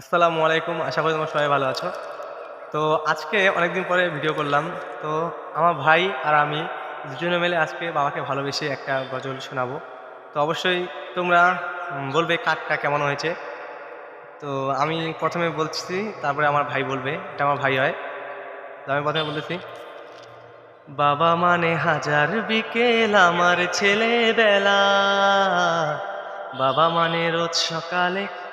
আসসালামু আলাইকুম। আশা করি তোমরা সবাই ভালো আছো। তো আজকে অনেকদিন পরে ভিডিও করলাম। তো আমার ভাই আর আমি দুজনে মিলে আজকে বাবাকে ভালোবেসে একটা গজল শোনাবো। তো অবশ্যই তোমরা বলবে কাঠটা কেমন হয়েছে। তো আমি প্রথমে বলছি, তারপরে আমার ভাই বলবে। এটা আমার ভাই হয়। তো আমি প্রথমে বলেছি বাবা মানে হাজার বিকেল আমার ছেলেবেলা। বাবা মানে রোজ সকালে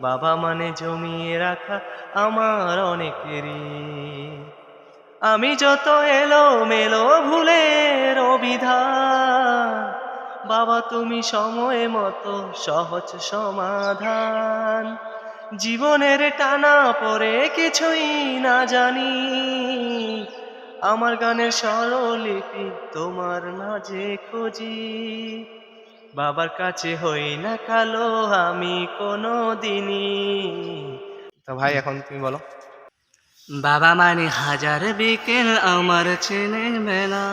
বাবা মানে জমিয়ে রাখা আমার অনেকেরই। আমি যত এলো মেলো ভুলের অবিধান বাবা তুমি সময় মতো সহজ সমাধান। জীবনের টানা পরে কিছুই না জানি, আমার গানের স্বরলিপি তোমার মাঝে খুঁজি। বাবার কাছে হই না কালো, আমি কোনো দিনই তো ভাই, এখন তুমি বলো। বাবা মানে হাজার বিকেল আমার ছেলে মেলা।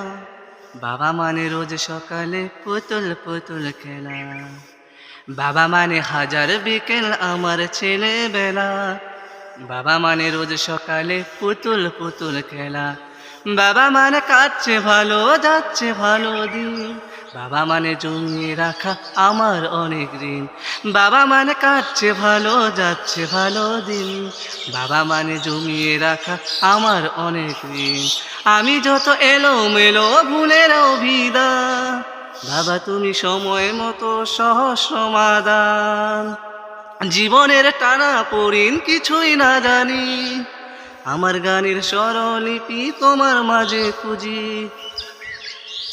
বাবা মানে রোজ সকালে পুতুল পুতুল খেলা। বাবা মানে হাজার বিকেল আমার ছেলে বেলা বাবা মানে রোজ সকালে পুতুল পুতুল খেলা। বাবা মানে কাটছে ভালো, যাচ্ছে ভালো দিন। বাবা মানে জমিয়ে রাখা আমার অনেক ঋণ। বাবা মানে কাটছে ভালো, যাচ্ছে ভালো দিন। বাবা মানে জমিয়ে রাখা আমার অনেক ঋণ। আমি যত এলো মেলো ভুলের অভিদা, বাবা তুমি সময় মতো সহজ সমাধান। জীবনের টানা পড়িন কিছুই না জানি। আমার গানের স্বরলিপি তোমার মাঝে খুঁজি।